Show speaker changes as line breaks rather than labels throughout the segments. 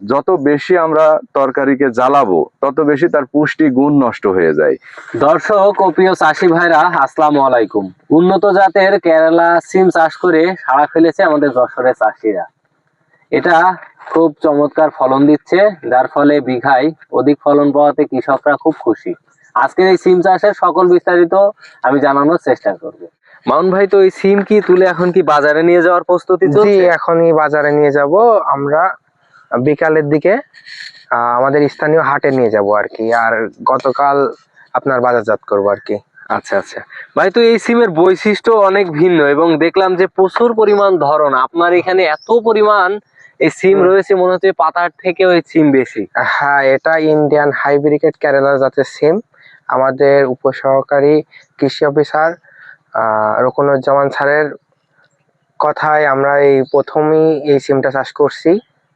যত বেশি আমরা তরকারিকে জ্বালাবো তত বেশি তার পুষ্টি গুণ নষ্ট হয়ে যায়।
দর্শক ও প্রিয় চাষি ভাইরা আসসালামু আলাইকুম। উন্নত জাতের কেরালা সিম চাষ করে সাড়া ফেলেছে আমাদের যশোরের চাষিরা। এটা খুব চমৎকার ফলন দিচ্ছে যার ফলে বিঘায় অধিক ফলন পাওয়াতে কৃষকরা খুব খুশি। আজকের এই সিম চাষের সকল বিস্তারিত আমি জানানোর চেষ্টা করব। মাউন ভাই তো এই সিম কি তুলে এখন কি বাজারে নিয়ে যাওয়ার প্রস্তুতি চলছে?
এখনই বাজারে নিয়ে যাব। আমরা বিকালের দিকে আমাদের স্থানীয় হাটে নিয়ে যাব আর কি। আর গতকাল আপনার বাজারজাত করব আর কি।
আচ্ছা আচ্ছা। ভাই তো এই সিমের বৈশিষ্ট্য অনেক ভিন্ন এবং দেখলাম যে প্রচুর পরিমাণ ধরন। আপনার এখানে এত পরিমাণ এই সিম রয়েছে মনে হচ্ছে পাতার থেকে ওই সিম বেশি।
হ্যাঁ এটা ইন্ডিয়ান হাইব্রিকেট কেরালা জাতের সিম। আমাদের উপসহকারী কৃষি অফিসার আহ, রকুনুজ্জামান স্যারের কথায় আমরা এই প্রথমেই এই সিমটা চাষ করছি।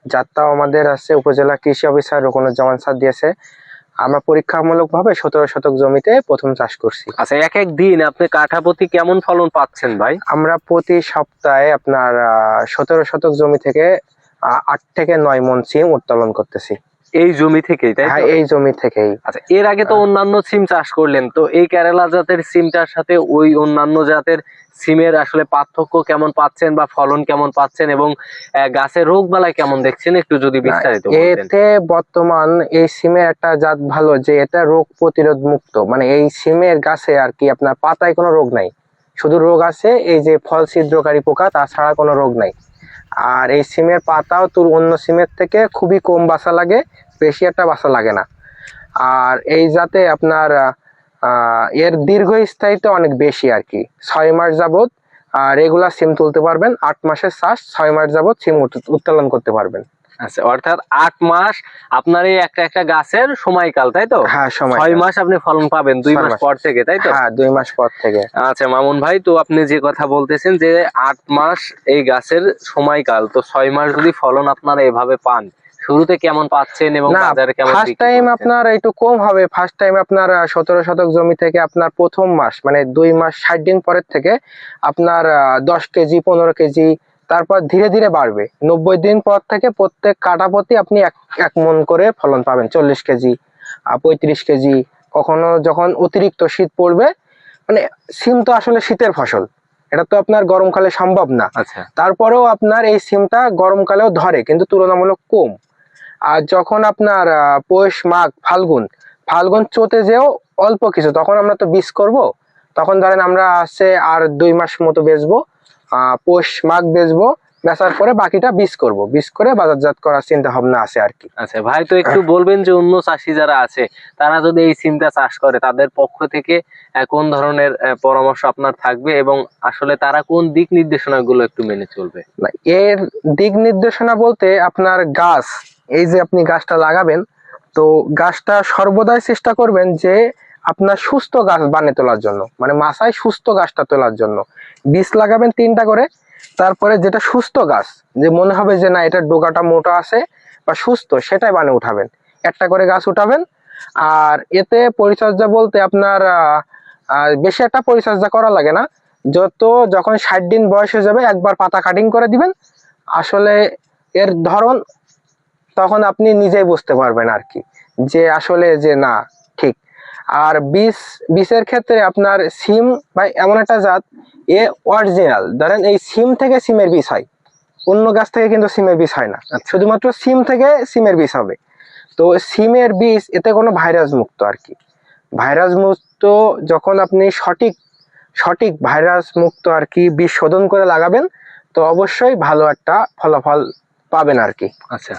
যাত্রাও আমাদের আছে উপজেলা কৃষি অফিসার রকুনুজ্জামান স্যার দিয়েছে। আমরা পরীক্ষামূলকভাবে সতেরো শতক জমিতে প্রথম চাষ করছি।
আচ্ছা এক এক দিন আপনি কাঠাপতি কেমন ফলন পাচ্ছেন ভাই?
আমরা প্রতি সপ্তাহে আপনার সতেরো শতক জমি থেকে আট থেকে নয় মন সিম উত্তোলন করতেছি।
এই জমি থেকেই তাই
হ্যাঁ এই জমি থেকেই।
আচ্ছা এর আগে তো অন্যান্য সিম চাষ করলেন তো এই কেরালা জাতের সিমটার সাথে ওই অন্যান্য জাতের সিমের আসলে পার্থক্য কেমন পাচ্ছেন বা ফলন কেমন পাচ্ছেন এবং গাছের রোগ বালাই কেমন দেখছেন? একটু যদি বিস্তারিত
এতে বর্তমান এই সিমের একটা জাত ভালো যে এটা রোগ প্রতিরোধ মুক্ত। মানে এই সিমের গাছে আর কি আপনার পাতায় কোনো রোগ নাই। শুধু রোগ আছে এই যে ফল ছিদ্রকারী পোকা তাছাড়া কোনো রোগ নাই। আর এই সিমের পাতাও তোর অন্য সিমের থেকে খুবই কম বাসা লাগে বেশি একটা বাসা লাগে না। আর এই জাতে আপনার এর দীর্ঘস্থায়িত্ব অনেক বেশি আর কি। ছয় মাস যাবত রেগুলার সিম তুলতে পারবেন আট মাসের চাষ ছয় মাস যাবত সিম উত্তোলন করতে পারবেন।
আচ্ছা অর্থাৎ আট মাস আপনার এই একটা একটা গাছের সময়কাল তাই তো?
হ্যাঁ সময়
ছয় মাস আপনি ফলন পাবেন দুই মাস
মাস।
পর থেকে তাই তো?
হ্যাঁ দুই মাস পর থেকে।
আচ্ছা মামুন ভাই তো আপনি যে কথা বলতেছেন যে আট মাস এই গাছের সময়কাল তো ছয় মাস যদি ফলন আপনারা এভাবে পান শুরুতে কেমন পাচ্ছেন এবং বাজারে কেমন
ফার্স্ট টাইম আপনার একটু কম হবে। ফার্স্ট টাইম আপনার সতেরো শতক জমি থেকে আপনার প্রথম মাস মানে দুই মাস ষাট দিন পরের থেকে আপনার দশ কেজি পনেরো কেজি তারপর ধীরে ধীরে বাড়বে। নব্বই দিন পর থেকে প্রত্যেক কাটা প্রতি আপনি এক এক মন করে ফলন পাবেন। চল্লিশ কেজি পঁয়ত্রিশ কেজি কখনো যখন অতিরিক্ত শীত পড়বে মানে সিম তো আসলে শীতের ফসল। এটা তো আপনার গরমকালে সম্ভব না।
আচ্ছা।
তারপরেও আপনার এই সিমটা গরমকালেও ধরে কিন্তু তুলনামূলক কম। আর যখন আপনার পৌষ মাঘ, ফাল্গুন ফাল্গুন চোতে যেও অল্প কিছু, তখন আমরা তো বিষ করব। তখন ধরেন আমরা আছে আর দুই মাস মতো বেচবো পৌষ মাঘ বেচবো বেচার পরে বাকিটা বীজ করব। বীজ করে বাজারজাত করার চিন্তা ভাবনা আছে আর কি।
আচ্ছা ভাই তো একটু বলবেন যে অন্য চাষি যারা আছে তারা যদি এই সিমটা চাষ করে তাদের পক্ষ থেকে কোন ধরনের পরামর্শ আপনার থাকবে এবং আসলে তারা কোন দিক নির্দেশনা গুলো একটু মেনে চলবে?
এর দিক নির্দেশনা বলতে আপনার গাছ এই যে আপনি গাছটা লাগাবেন তো গাছটা সর্বদাই চেষ্টা করবেন যে আপনার সুস্থ গাছ বানিয়ে তোলার জন্য মানে মাথায় সুস্থ গাছটা তোলার জন্য। বীজ লাগাবেন তিনটা করে তারপরে যেটা সুস্থ গাছ, যে মনে হবে যে না, এটা ডোকাটা মোটা আছে বা সুস্থ, সেটাই বানিয়ে উঠাবেন। একটা করে গাছ উঠাবেন। আর এতে পরিচর্যা বলতে আপনার বেশি একটা পরিচর্যা করা লাগে না। যত যখন ষাট দিন বয়স হয়ে যাবে, একবার পাতা কাটিং করে দিবেন। আসলে এর ধরন তখন আপনি নিজেই বুঝতে পারবেন আর কি। যে আসলে যে না আর বীজ বীজের ক্ষেত্রে আপনার সিম বা এমন একটা জাত, এ অরিজিনাল ধরেন এই সিম থেকে সিমের বীজ হয়। অন্য গাছ থেকে কিন্তু সিমের বীজ হয় না। শুধুমাত্র সিম থেকে সিমের বীজ হবে। তো সিমের বীজ, এতে কোনো ভাইরাস মুক্ত আর কি। ভাইরাস মুক্ত যখন আপনি সঠিক সঠিক ভাইরাস মুক্ত আর কি বীজ শোধন করে লাগাবেন, তো অবশ্যই ভালো একটা ফলাফল পাবেন আর কি।
আচ্ছা।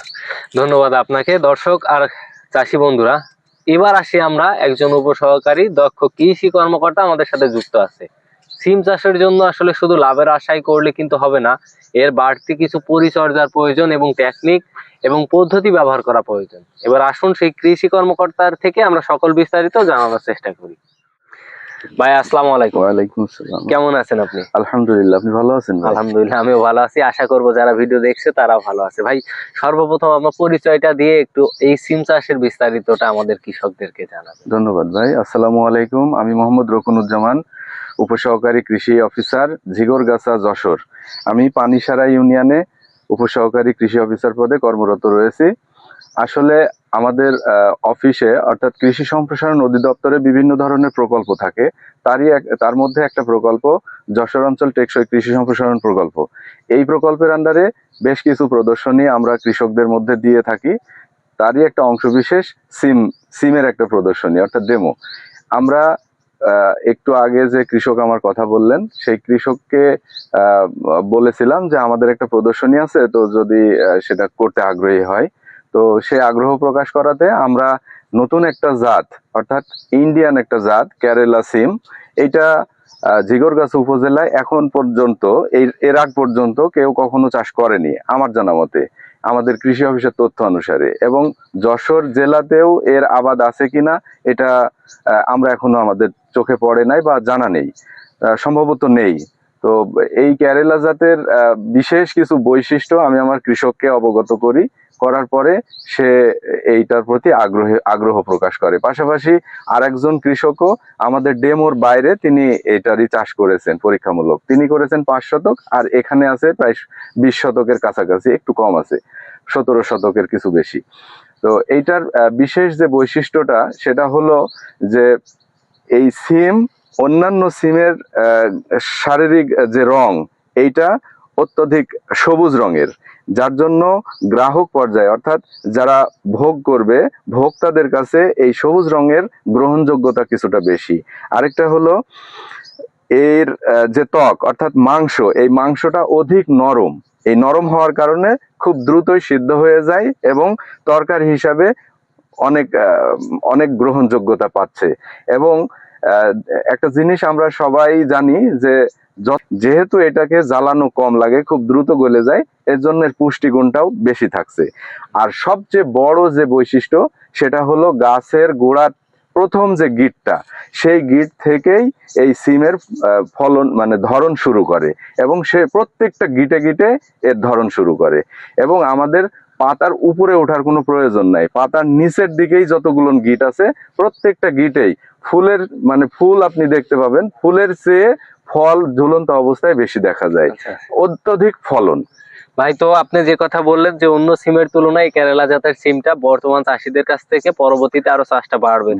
ধন্যবাদ আপনাকে। দর্শক আর চাষি বন্ধুরা এবার আসি আমরা একজন উপসহকারী, দক্ষ কৃষি কর্মকর্তা আমাদের সাথে যুক্ত আছে। সিম চাষের জন্য আসলে শুধু লাভের আশাই করলে কিন্তু হবে না, এর বাড়তি কিছু পরিচর্যার প্রয়োজন এবং টেকনিক এবং পদ্ধতি ব্যবহার করা প্রয়োজন। এবার আসুন সেই কৃষি কর্মকর্তার থেকে আমরা সকল বিস্তারিত জানানোর চেষ্টা করি। ভাই আসসালামু আলাইকুম।
ওয়ালাইকুম আসসালাম।
কেমন আছেন আপনি?
আলহামদুলিল্লাহ আপনি ভালো আছেন?
আলহামদুলিল্লাহ আমিও ভালো আছি। আশা করব যারা ভিডিও দেখছে তারাও ভালো আছে। ভাই সর্বপ্রথম আমার পরিচয়টা দিয়ে একটু এই সিম চাষের বিস্তারিতটা আমাদের কৃষকদেরকে জানাবেন।
ধন্যবাদ ভাই। আসসালামু আলাইকুম। আমি মোহাম্মদ রকুনুজ্জামান উপসহকারী কৃষি অফিসার ঝিগরগাছা যশোর। আমি পানিসারা ইউনিয়নে উপসহকারী কৃষি অফিসার পদে কর্মরত রয়েছি। আসলে আমাদের অফিসে অর্থাৎ কৃষি সম্প্রসারণ অধিদপ্তরে বিভিন্ন ধরনের প্রকল্প থাকে। তারই এক- তার মধ্যে একটা প্রকল্প যশোর অঞ্চল টেকসই কৃষি সম্প্রসারণ প্রকল্প। এই প্রকল্পের আন্ডারে বেশ কিছু প্রদর্শনী আমরা কৃষকদের মধ্যে দিয়ে থাকি। তারই একটা অংশবিশেষ সিম, সিমের একটা প্রদর্শনী, অর্থাৎ ডেমো আমরা একটু আগে যে কৃষক আমার কথা বললেন, সেই কৃষককে বলেছিলাম যে আমাদের একটা প্রদর্শনী আছে, তো যদি সেটা করতে আগ্রহী হয় তো সে আগ্রহ প্রকাশ করাতে আমরা নতুন একটা জাত, অর্থাৎ ইন্ডিয়ান একটা জাত কেরালা সিম এইটা জিগরগাছা উপজেলায় এখন পর্যন্ত, এর আগ পর্যন্ত কেউ কখনো চাষ করেনি, আমার জানা মতে। আমাদের কৃষি অফিসের তথ্য অনুসারে। এবং যশোর জেলাতেও এর আবাদ আছে কিনা, এটা আমরা এখনও আমাদের চোখে পড়ে নাই বা জানা নেই। সম্ভবত নেই। তো এই কেরালা জাতের বিশেষ কিছু বৈশিষ্ট্য আমি আমার কৃষককে অবগত করি, করার পরে সে এইটার প্রতি আগ্রহ আগ্রহ প্রকাশ করে। পাশাপাশি আরেকজন কৃষকও আমাদের ডেমোর বাইরে তিনি এটারই চাষ করেছেন পরীক্ষামূলক। তিনি করেছেন পাঁচ শতক আর এখানে আছে প্রায় বিশ শতকের কাছাকাছি, একটু কম আছে, সতেরো শতকের কিছু বেশি। তো এইটার বিশেষ যে বৈশিষ্ট্যটা, সেটা হলো যে এই সিম অন্যান্য সিমের শারীরিক যে রং, এইটা অত্যধিক সবুজ রঙের। যার জন্য গ্রাহক পর্যায়ে, অর্থাৎ যারা ভোগ করবে, ভোক্তাদের কাছে এই সবুজ রঙের গ্রহণযোগ্যতা কিছুটা বেশি। আরেকটা হলো এর যে ত্বক, অর্থাৎ মাংস, এই মাংসটা অধিক নরম। এই নরম হওয়ার কারণে খুব দ্রুতই সিদ্ধ হয়ে যায় এবং তরকারি হিসাবে অনেক অনেক গ্রহণযোগ্যতা পাচ্ছে। এবং একটা জিনিস আমরা সবাই জানি যে যেহেতু এটাকে জ্বালানো কম লাগে, খুব দ্রুত গলে যায়, এর জন্য পুষ্টিগুণটাও বেশি থাকছে। আর সবচেয়ে বড় যে বৈশিষ্ট্য, সেটা হলো গাছের গোড়ার প্রথম যে গিটটা, সেই গিট থেকেই এই সিমের ফলন মানে ধরন শুরু করে এবং সে প্রত্যেকটা গিটে গিটে এর ধরন শুরু করে। এবং আমাদের পাতার উপরে ওঠার কোনো প্রয়োজন নাই। পাতার নিচের দিকেই যতগুলো গিট আছে প্রত্যেকটা গিটেই ফুলের মানে ফুল আপনি দেখতে পাবেন ফুলের চেয়ে ফল ঝুলন্ত অবস্থায় বেশি দেখা যায়।
আচ্ছা।
অত্যধিক ফলন।
ভাই তো আপনি যে কথা বললেন যে অন্য সিমের তুলনায় কেরালা জাতের সিমটা বর্তমান চাষিদের কাছ থেকে পরবর্তীতে আরও চাষটা বাড়বে।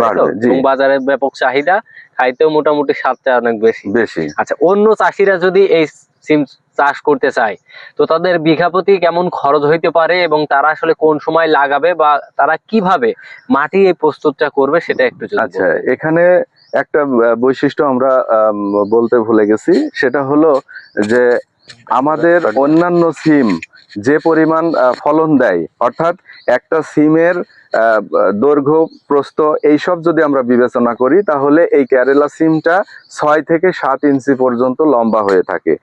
এবং বাজারে ব্যাপক চাহিদা খাইতেও মোটামুটি স্বাদটা অনেক বেশি।
বেশি।
আচ্ছা অন্য চাষিরা যদি এই সিম চাষ করতে চায়। তো তাদের বিঘা প্রতি কেমন খরচ হইতে পারে এবং তারা আসলে কোন সময় লাগাবে বা তারা কীভাবে মাটি এই প্রস্তুতটা করবে সেটা একটু
আচ্ছা এখানে একটা বৈশিষ্ট্য আমরা আম, বলতে ভুলে গেছি। সেটা হলো যে আমাদের অন্যান্য সিম যে পরিমাণ ফলন দেয়, অর্থাৎ একটা সিমের দৈর্ঘ্য, প্রস্থ, এইসব যদি আমরা বিবেচনা করি, তাহলে এই কেরালা সিমটা ছয় থেকে সাত ইঞ্চি পর্যন্ত লম্বা হয়ে থাকে।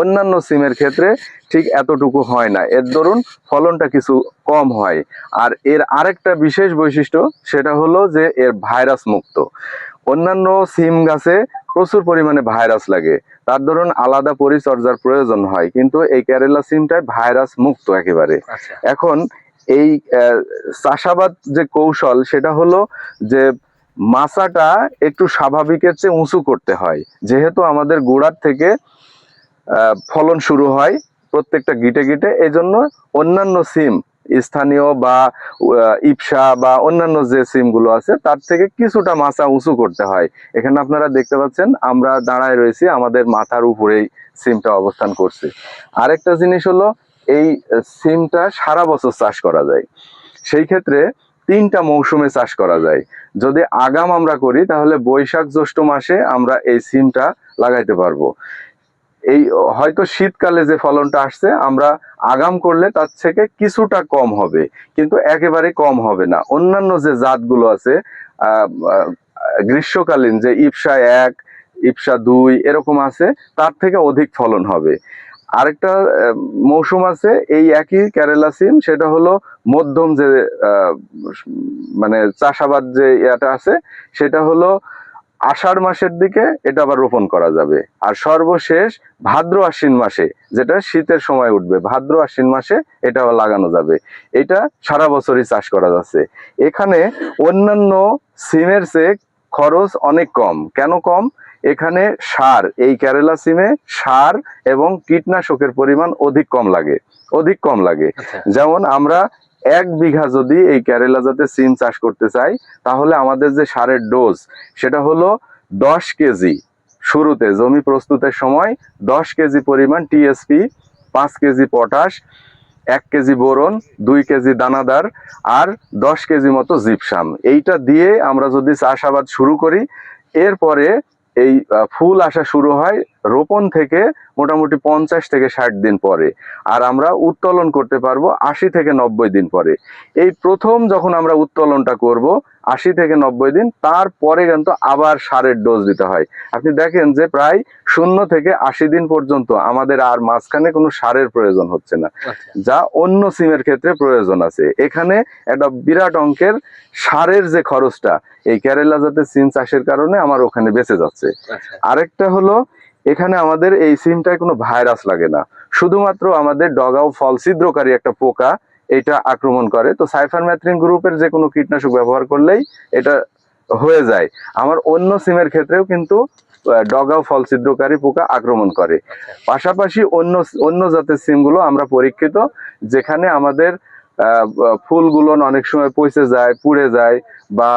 অন্যান্য সিমের ক্ষেত্রে ঠিক এতটুকু হয় না। এর দরুন ফলনটা কিছু কম হয়। আর এর আরেকটা বিশেষ বৈশিষ্ট্য, সেটা হলো যে এর ভাইরাস মুক্ত। অন্যান্য সিম গাছে প্রচুর পরিমাণে ভাইরাস লাগে। তার ধরুন আলাদা পরিচর্যার প্রয়োজন হয় কিন্তু এই কেরালা সিমটায় ভাইরাস মুক্ত একেবারে।
আচ্ছা।
এখন এই চাষাবাদ যে কৌশল সেটা হলো যে মাচাটা একটু স্বাভাবিকের চেয়ে উঁচু করতে হয়। যেহেতু আমাদের গোড়ার থেকে ফলন শুরু হয় প্রত্যেকটা গিটে গিটে এই জন্য অন্যান্য সিম স্থানীয় বা ইপসা বা অন্যান্য যে সিমগুলো আছে, তার থেকে কিছুটা মাচা উঁচু করতে হয়। এখানে আপনারা দেখতে পাচ্ছেন, আমরা দাঁড়ায় রয়েছি, আমাদের মাথার উপরেই সিমটা অবস্থান করছে। আরেকটা জিনিস হলো, এই সিমটা সারা বছর চাষ করা যায়। সেই ক্ষেত্রে তিনটা মৌসুমে চাষ করা যায়। যদি আগাম আমরা করি, তাহলে বৈশাখ জ্যৈষ্ঠ মাসে আমরা এই সিমটা লাগাইতে পারব। এই হয়তো শীতকালে যে ফলনটা আসছে, আমরা আগাম করলে তার থেকে কিছুটা কম হবে, কিন্তু একেবারে কম হবে না। অন্যান্য যে জাতগুলো আছে গ্রীষ্মকালীন যে ইপসা এক ইপসা দুই এরকম আছে, তার থেকে অধিক ফলন হবে। আরেকটা মৌসুম আছে, এই একই কেরালা সিম সেটা হলো মধ্যম যে মানে চাষাবাদ যে ইয়াটা আছে, সেটা হলো আষাঢ় মাসের দিকে এটা আবার রোপণ করা যাবে। আর সর্বশেষ ভাদ্র আশ্বিন মাসে যেটা শীতের সময় উঠবে ভাদ্র আশ্বিন মাসে এটা লাগানো যাবে। এটা সারা বছরই চাষ করা যাচ্ছে। এখানে অন্যান্য সিমের চেয়ে খরচ অনেক কম। কেন কম? এখানে সার এই কেরালা সিমে সার এবং কীটনাশকের পরিমাণ অধিক কম লাগে। অধিক কম লাগে।
আচ্ছা।
যেমন আমরা এক বিঘা যদি এই কেরালা জাতের সিম চাষ করতে চাই, তাহলে আমাদের যে সারের ডোজ, সেটা হলো দশ কেজি শুরুতে, জমি প্রস্তুতের সময় দশ কেজি পরিমাণ টিএসপি পাঁচ কেজি পটাশ, এক কেজি বোরন, দুই কেজি দানাদার আর দশ কেজি মতো জিপসাম। এইটা দিয়ে আমরা যদি চাষাবাদ শুরু করি, এরপরে এই ফুল আসা শুরু হয় রোপণ থেকে মোটামুটি পঞ্চাশ থেকে ষাট দিন পরে আর আমরা উত্তোলন করতে পারব আশি থেকে নব্বই দিন পরে। এই প্রথম যখন আমরা উত্তোলনটা করব আশি থেকে নব্বই দিন তারপরে কিন্তু আবার সারের ডোজ দিতে হয়। আপনি দেখেন যে প্রায় শূন্য থেকে আশি দিন পর্যন্ত আমাদের আর মাঝখানে কোনো সারের প্রয়োজন হচ্ছে না
আচ্ছা।
যা অন্য সিমের ক্ষেত্রে প্রয়োজন আছে। এখানে একটা বিরাট অঙ্কের সারের যে খরচটা এই কেরালা জাতের সিম চাষের কারণে আমার ওখানে বেঁচে যাচ্ছে।
আচ্ছা।
আরেকটা হলো এখানে আমাদের এই সিমটায় কোনো ভাইরাস লাগে না। শুধুমাত্র আমাদের ডগাও ফল ছিদ্রকারী একটা পোকা এটা আক্রমণ করে। তো সাইফারম্যাথ্রিন গ্রুপের যে কোনো কীটনাশক ব্যবহার করলেই এটা হয়ে যায়। আমার অন্য সিমের ক্ষেত্রেও কিন্তু ডগাও ফল ছিদ্রকারী পোকা আক্রমণ করে। পাশাপাশি অন্য অন্য জাতের সিমগুলো আমরা পরীক্ষিত, যেখানে আমাদের ফুলগুলো অনেক সময় পচে যায়, পুড়ে যায় বা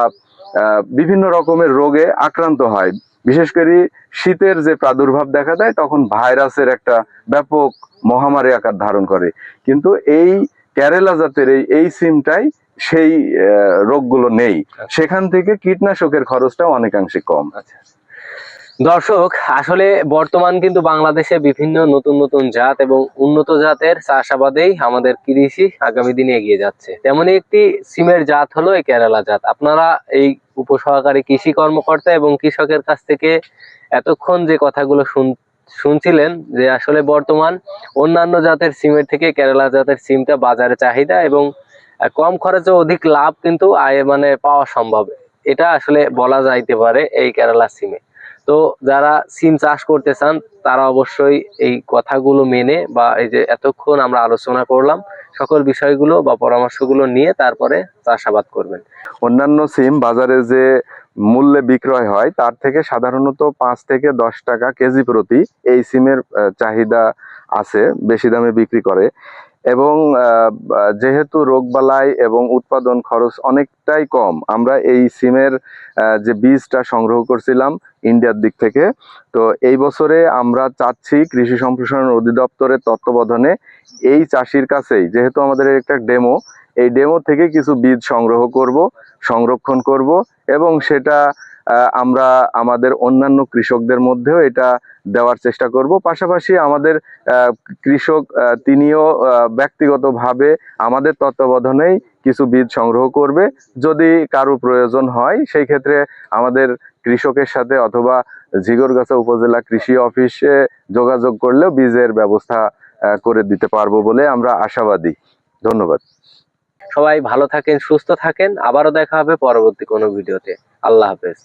বিভিন্ন রকমের রোগে আক্রান্ত হয়। বিশেষ করে শীতের যে প্রাদুর্ভাব দেখা দেয় তখন ভাইরাসের একটা ব্যাপক মহামারী আকার ধারণ করে। কিন্তু এই কেরালা জাতের এই এই সিমটাই সেই রোগগুলো নেই। সেখান থেকে কীটনাশকের খরচটা অনেকাংশে কম।
আচ্ছা। দর্শক, আসলে বর্তমান কিন্তু বাংলাদেশে বিভিন্ন নতুন নতুন জাত এবং উন্নত জাতের চাষাবাদেই আমাদের কৃষি আগামী দিনে এগিয়ে যাচ্ছে। তেমনি একটি সিমের জাত হলো এই কেরালা জাত। আপনারা এই উপসহকারী কৃষি কর্মকর্তা এবং কৃষকের কাছ থেকে এতক্ষণ যে কথাগুলো শুন শুনছিলেন যে আসলে বর্তমান অন্যান্য জাতের সিমের থেকে কেরালা জাতের সিমটা বাজারে চাহিদা এবং কম খরচে অধিক লাভ কিন্তু আয় মানে পাওয়া সম্ভব। এটা আসলে বলা যাইতে পারে এই কেরালা সিমে। তো যারা সিম চাষ করতে চান, তারা অবশ্যই এই কথাগুলো মেনে বা এই যে এতক্ষণ আমরা আলোচনা করলাম, সকল বিষয়গুলো বা পরামর্শগুলো নিয়ে তারপরে চাষাবাদ করবেন।
অন্যান্য সিম বাজারে যে মূল্যে বিক্রয় হয়, তার থেকে সাধারণত পাঁচ থেকে দশ টাকা কেজি প্রতি এই সিমের চাহিদা আছে, বেশি দামে বিক্রি করে। এবং যেহেতু রোগবালাই এবং উৎপাদন খরচ অনেকটাই কম, আমরা এই সিমের যে বীজটা সংগ্রহ করছিলাম ইন্ডিয়ার দিক থেকে, তো এই বছরে আমরা চাচ্ছি কৃষি সম্প্রসারণ অধিদপ্তরের তত্ত্বাবধানে এই চাষির কাছেই, যেহেতু আমাদের একটা ডেমো, এই ডেমো থেকে কিছু বীজ সংগ্রহ করব, সংরক্ষণ করব এবং সেটা আমরা আমাদের অন্যান্য কৃষকদের মধ্যেও এটা দেওয়ার চেষ্টা করব। পাশাপাশি আমাদের কৃষক তিনিও ব্যক্তিগতভাবে আমাদের তত্ত্বাবধানেই কিছু বীজ সংগ্রহ করবে। যদি কারও প্রয়োজন হয়, সেই ক্ষেত্রে আমাদের কৃষকের সাথে অথবা ঝিগরগাছা উপজেলা কৃষি অফিসে যোগাযোগ করলেও বীজের ব্যবস্থা করে দিতে পারব বলে আমরা আশাবাদী। ধন্যবাদ।
সবাই ভালো থাকেন, সুস্থ থাকেন। আবারও দেখা হবে পরবর্তী কোনো ভিডিওতে। আল্লাহ হাফেজ।